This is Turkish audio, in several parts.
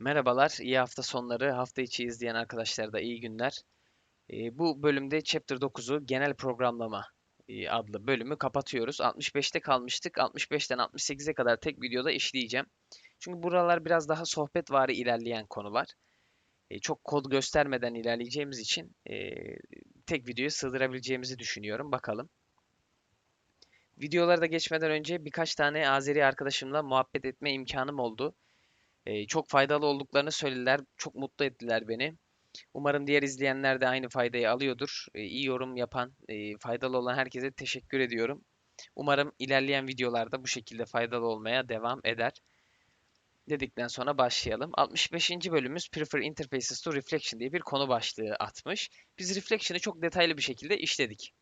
Merhabalar, iyi hafta sonları, hafta içi izleyen arkadaşlara da iyi günler. Ee, bu bölümde Chapter 9'u genel programlama e, adlı bölümü kapatıyoruz. 65'te kalmıştık. 65'ten 68'e kadar tek videoda işleyeceğim. Çünkü buralar biraz daha sohbetvari ilerleyen konular. E, çok kod göstermeden ilerleyeceğimiz için e, tek videoya sığdırabileceğimizi düşünüyorum. Bakalım. Videolara da geçmeden önce birkaç tane Azeri arkadaşımla muhabbet etme imkanım oldu. E, çok faydalı olduklarını söylediler. Çok mutlu ettiler beni. Umarım diğer izleyenler de aynı faydayı alıyordur. E, iyi yorum yapan, e, faydalı olan herkese teşekkür ediyorum. Umarım ilerleyen videolarda bu şekilde faydalı olmaya devam eder. Dedikten sonra başlayalım. 65. bölümümüz Prefer Interfaces to Reflection diye bir konu başlığı atmış. Biz Reflection'ı çok detaylı bir şekilde işledik.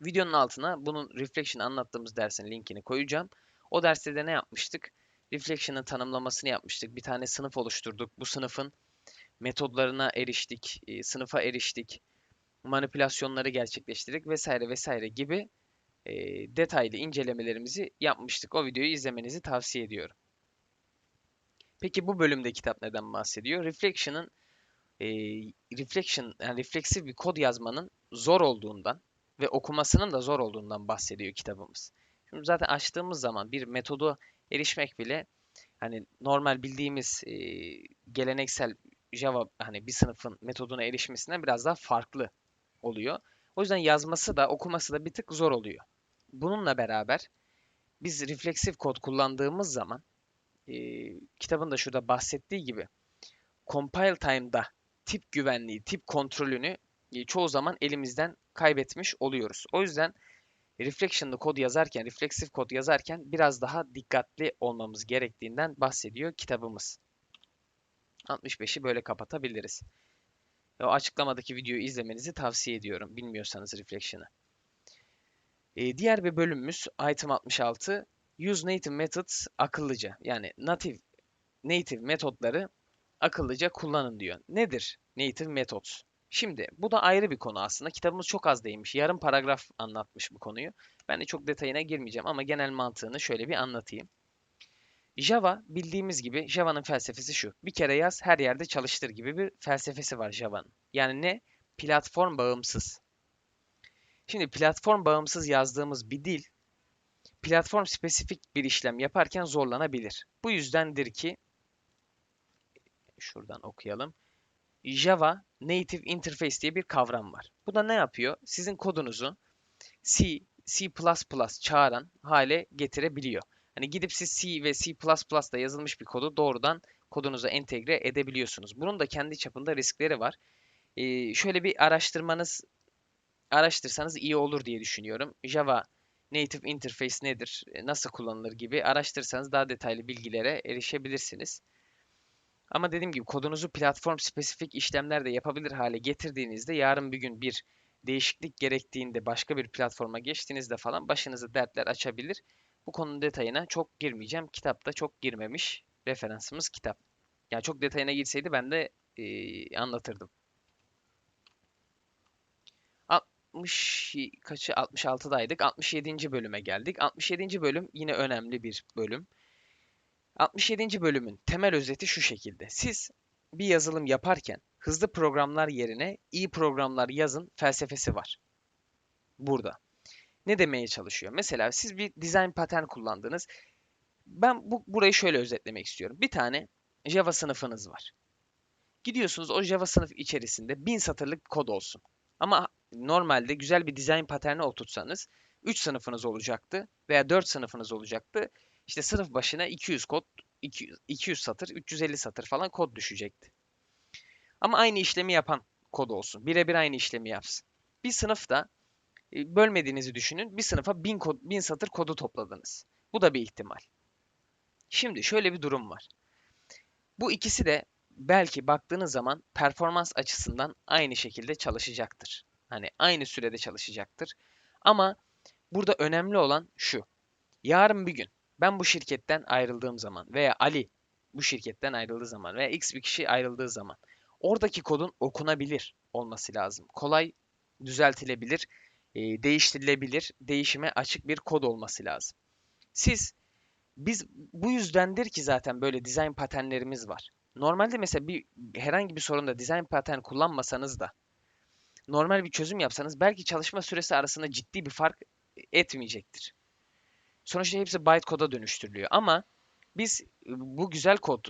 Videonun altına bunun Reflection anlattığımız dersin linkini koyacağım. O derste de ne yapmıştık? Reflection'ın tanımlamasını yapmıştık. Bir tane sınıf oluşturduk. Bu sınıfın metodlarına eriştik, e, sınıfa eriştik, manipülasyonları gerçekleştirdik vesaire vesaire gibi e, detaylı incelemelerimizi yapmıştık. O videoyu izlemenizi tavsiye ediyorum. Peki bu bölümde kitap neden bahsediyor? Reflection'ın e, reflection yani refleksif bir kod yazmanın zor olduğundan ve okumasının da zor olduğundan bahsediyor kitabımız. Şimdi zaten açtığımız zaman bir metodu erişmek bile hani normal bildiğimiz e, geleneksel Java hani bir sınıfın metoduna erişmesinden biraz daha farklı oluyor. O yüzden yazması da okuması da bir tık zor oluyor. Bununla beraber biz refleksif kod kullandığımız zaman e, kitabın da şurada bahsettiği gibi compile time'da tip güvenliği, tip kontrolünü e, çoğu zaman elimizden kaybetmiş oluyoruz. O yüzden reflection'lı kod yazarken, refleksif kod yazarken biraz daha dikkatli olmamız gerektiğinden bahsediyor kitabımız. 65'i böyle kapatabiliriz. O açıklamadaki videoyu izlemenizi tavsiye ediyorum bilmiyorsanız Reflection'ı. Ee, diğer bir bölümümüz item 66 Use Native Methods akıllıca. Yani native native metotları akıllıca kullanın diyor. Nedir native methods? Şimdi bu da ayrı bir konu aslında. Kitabımız çok az değinmiş. Yarım paragraf anlatmış bu konuyu. Ben de çok detayına girmeyeceğim ama genel mantığını şöyle bir anlatayım. Java bildiğimiz gibi Java'nın felsefesi şu. Bir kere yaz her yerde çalıştır gibi bir felsefesi var Java'nın. Yani ne? Platform bağımsız. Şimdi platform bağımsız yazdığımız bir dil platform spesifik bir işlem yaparken zorlanabilir. Bu yüzdendir ki şuradan okuyalım. Java Native Interface diye bir kavram var. Bu da ne yapıyor? Sizin kodunuzu C, C++ çağıran hale getirebiliyor. Hani gidip siz C ve C++'da yazılmış bir kodu doğrudan kodunuza entegre edebiliyorsunuz. Bunun da kendi çapında riskleri var. Ee, şöyle bir araştırmanız, araştırsanız iyi olur diye düşünüyorum. Java Native Interface nedir, e, nasıl kullanılır gibi araştırsanız daha detaylı bilgilere erişebilirsiniz. Ama dediğim gibi kodunuzu platform spesifik işlemler de yapabilir hale getirdiğinizde yarın bir gün bir değişiklik gerektiğinde başka bir platforma geçtiğinizde falan başınıza dertler açabilir. Bu konunun detayına çok girmeyeceğim. Kitapta çok girmemiş. Referansımız kitap. Yani çok detayına girseydi ben de e, anlatırdım. 60 kaçı 66'daydık. 67. bölüme geldik. 67. bölüm yine önemli bir bölüm. 67. bölümün temel özeti şu şekilde. Siz bir yazılım yaparken hızlı programlar yerine iyi programlar yazın felsefesi var. Burada ne demeye çalışıyor? Mesela siz bir design pattern kullandınız. Ben bu burayı şöyle özetlemek istiyorum. Bir tane Java sınıfınız var. Gidiyorsunuz o Java sınıf içerisinde bin satırlık kod olsun. Ama normalde güzel bir design paterni oturtsanız 3 sınıfınız olacaktı veya 4 sınıfınız olacaktı. İşte sınıf başına 200 kod, 200, 200 satır, 350 satır falan kod düşecekti. Ama aynı işlemi yapan kod olsun. Birebir aynı işlemi yapsın. Bir sınıfta e, bölmediğinizi düşünün. Bir sınıfa bin, kod, bin satır kodu topladınız. Bu da bir ihtimal. Şimdi şöyle bir durum var. Bu ikisi de belki baktığınız zaman performans açısından aynı şekilde çalışacaktır. Hani aynı sürede çalışacaktır. Ama burada önemli olan şu. Yarın bir gün ben bu şirketten ayrıldığım zaman veya Ali bu şirketten ayrıldığı zaman veya X bir kişi ayrıldığı zaman oradaki kodun okunabilir olması lazım. Kolay düzeltilebilir e, değiştirilebilir, değişime açık bir kod olması lazım. Siz biz bu yüzdendir ki zaten böyle dizayn paternlerimiz var. Normalde mesela bir herhangi bir sorunda design pattern kullanmasanız da normal bir çözüm yapsanız belki çalışma süresi arasında ciddi bir fark etmeyecektir. Sonuçta hepsi bytecode'a dönüştürülüyor ama biz bu güzel kod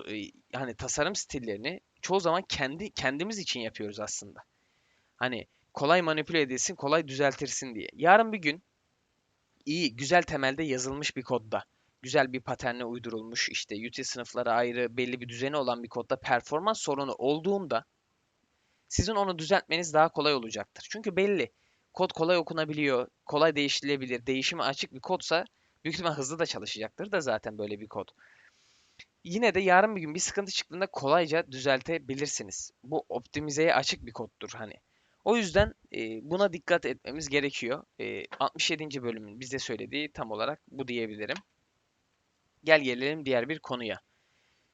hani tasarım stillerini çoğu zaman kendi kendimiz için yapıyoruz aslında. Hani kolay manipüle edilsin, kolay düzeltirsin diye. Yarın bir gün iyi, güzel temelde yazılmış bir kodda, güzel bir paternle uydurulmuş, işte util sınıflara ayrı belli bir düzeni olan bir kodda performans sorunu olduğunda sizin onu düzeltmeniz daha kolay olacaktır. Çünkü belli. Kod kolay okunabiliyor, kolay değiştirilebilir, değişime açık bir kodsa büyük ihtimal hızlı da çalışacaktır da zaten böyle bir kod. Yine de yarın bir gün bir sıkıntı çıktığında kolayca düzeltebilirsiniz. Bu optimizeye açık bir koddur hani. O yüzden e, buna dikkat etmemiz gerekiyor. E, 67. bölümün bize söylediği tam olarak bu diyebilirim. Gel gelelim diğer bir konuya.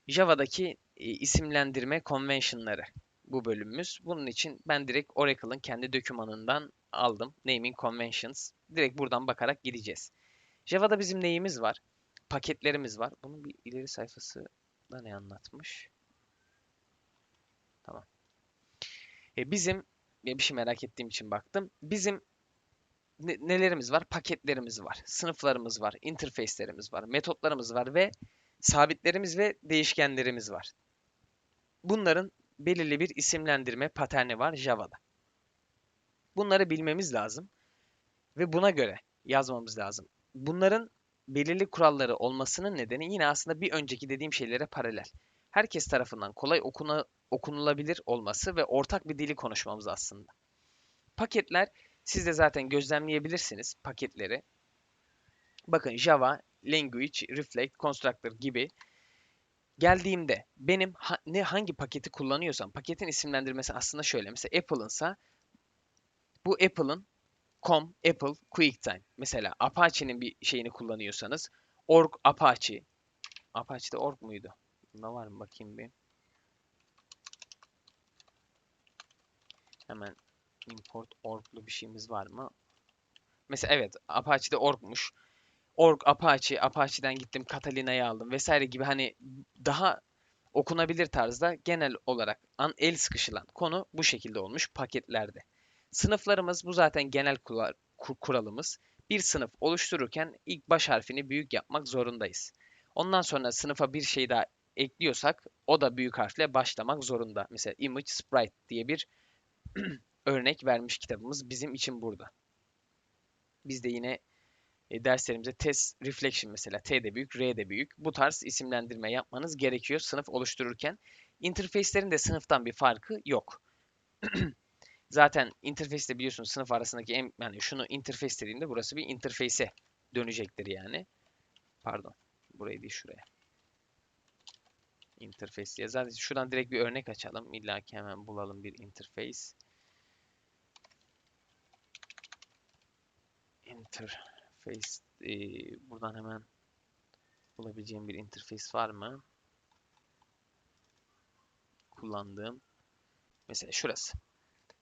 Java'daki e, isimlendirme convention'ları bu bölümümüz. Bunun için ben direkt Oracle'ın kendi dokümanından aldım. Naming Conventions. Direkt buradan bakarak gideceğiz. Java'da bizim neyimiz var? Paketlerimiz var. Bunun bir ileri sayfası da ne anlatmış? Tamam. E, bizim bir şey merak ettiğim için baktım. Bizim ne, nelerimiz var? Paketlerimiz var, sınıflarımız var, interface'lerimiz var, metotlarımız var ve sabitlerimiz ve değişkenlerimiz var. Bunların belirli bir isimlendirme paterni var Java'da. Bunları bilmemiz lazım ve buna göre yazmamız lazım. Bunların belirli kuralları olmasının nedeni yine aslında bir önceki dediğim şeylere paralel. Herkes tarafından kolay okuna, okunulabilir olması ve ortak bir dili konuşmamız aslında. Paketler siz de zaten gözlemleyebilirsiniz paketleri. Bakın Java, Language, Reflect, Constructor gibi geldiğimde benim ha, ne hangi paketi kullanıyorsam paketin isimlendirmesi aslında şöyle. Mesela Apple'ınsa bu Apple'ın com, Apple, QuickTime. Mesela Apache'nin bir şeyini kullanıyorsanız org Apache. Apache'de org muydu? Ne var mı bakayım bir. Hemen import org'lu bir şeyimiz var mı? Mesela evet Apache'de org'muş. Org Apache, Apache'den gittim Catalina'yı aldım vesaire gibi hani daha okunabilir tarzda genel olarak an el sıkışılan konu bu şekilde olmuş paketlerde. Sınıflarımız bu zaten genel kuralımız. Bir sınıf oluştururken ilk baş harfini büyük yapmak zorundayız. Ondan sonra sınıfa bir şey daha ekliyorsak o da büyük harfle başlamak zorunda. Mesela image sprite diye bir örnek vermiş kitabımız bizim için burada. Biz de yine e, derslerimize test reflection mesela T de büyük, R de büyük. Bu tarz isimlendirme yapmanız gerekiyor sınıf oluştururken. Interface'lerin de sınıftan bir farkı yok. Zaten interface de biliyorsunuz sınıf arasındaki en, yani şunu interface dediğimde burası bir interface'e dönecektir yani. Pardon. Burayı değil şuraya. Interface diye. Zaten şuradan direkt bir örnek açalım. İlla ki hemen bulalım bir interface. Interface. Ee, buradan hemen bulabileceğim bir interface var mı? Kullandığım. Mesela şurası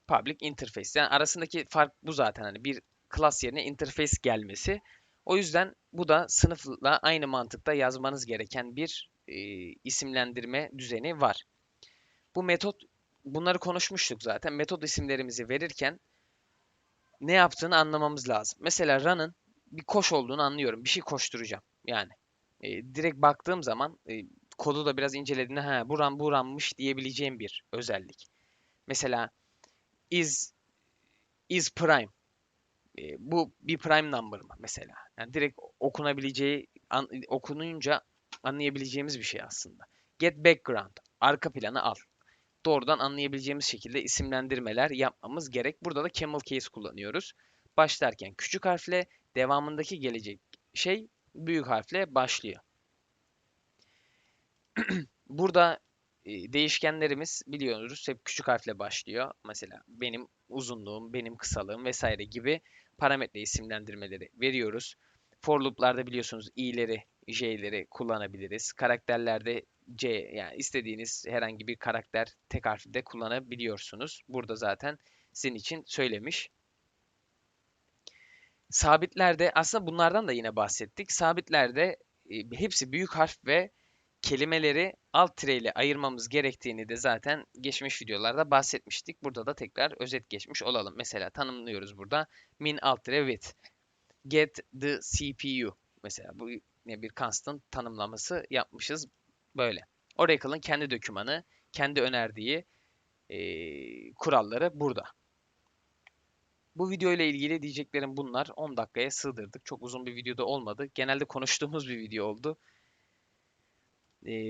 public interface. Yani arasındaki fark bu zaten hani bir class yerine interface gelmesi. O yüzden bu da sınıfla aynı mantıkta yazmanız gereken bir e, isimlendirme düzeni var. Bu metot bunları konuşmuştuk zaten. Metot isimlerimizi verirken ne yaptığını anlamamız lazım. Mesela run'ın bir koş olduğunu anlıyorum. Bir şey koşturacağım. Yani e, direkt baktığım zaman e, kodu da biraz incelediğinde ha bu run bu run'mış diyebileceğim bir özellik. Mesela is is prime. E, bu bir prime number mı mesela? Yani direkt okunabileceği, an, okununca anlayabileceğimiz bir şey aslında. Get background, arka planı al. Doğrudan anlayabileceğimiz şekilde isimlendirmeler yapmamız gerek. Burada da camel case kullanıyoruz. Başlarken küçük harfle, devamındaki gelecek şey büyük harfle başlıyor. Burada değişkenlerimiz biliyoruz hep küçük harfle başlıyor. Mesela benim uzunluğum, benim kısalığım vesaire gibi parametre isimlendirmeleri veriyoruz. For loop'larda biliyorsunuz i'leri, j'leri kullanabiliriz. Karakterlerde c yani istediğiniz herhangi bir karakter tek harfli de kullanabiliyorsunuz. Burada zaten sizin için söylemiş. Sabitlerde aslında bunlardan da yine bahsettik. Sabitlerde hepsi büyük harf ve kelimeleri alt tire ile ayırmamız gerektiğini de zaten geçmiş videolarda bahsetmiştik. Burada da tekrar özet geçmiş olalım. Mesela tanımlıyoruz burada. Min alt tire with. Get the CPU. Mesela bu ne bir constant tanımlaması yapmışız böyle. Oracle'ın kendi dokümanı, kendi önerdiği eee, kuralları burada. Bu video ile ilgili diyeceklerim bunlar. 10 dakikaya sığdırdık. Çok uzun bir videoda olmadı. Genelde konuştuğumuz bir video oldu.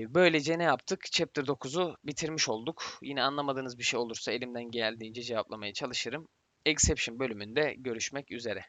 Böylece ne yaptık? Chapter 9'u bitirmiş olduk. Yine anlamadığınız bir şey olursa elimden geldiğince cevaplamaya çalışırım. Exception bölümünde görüşmek üzere.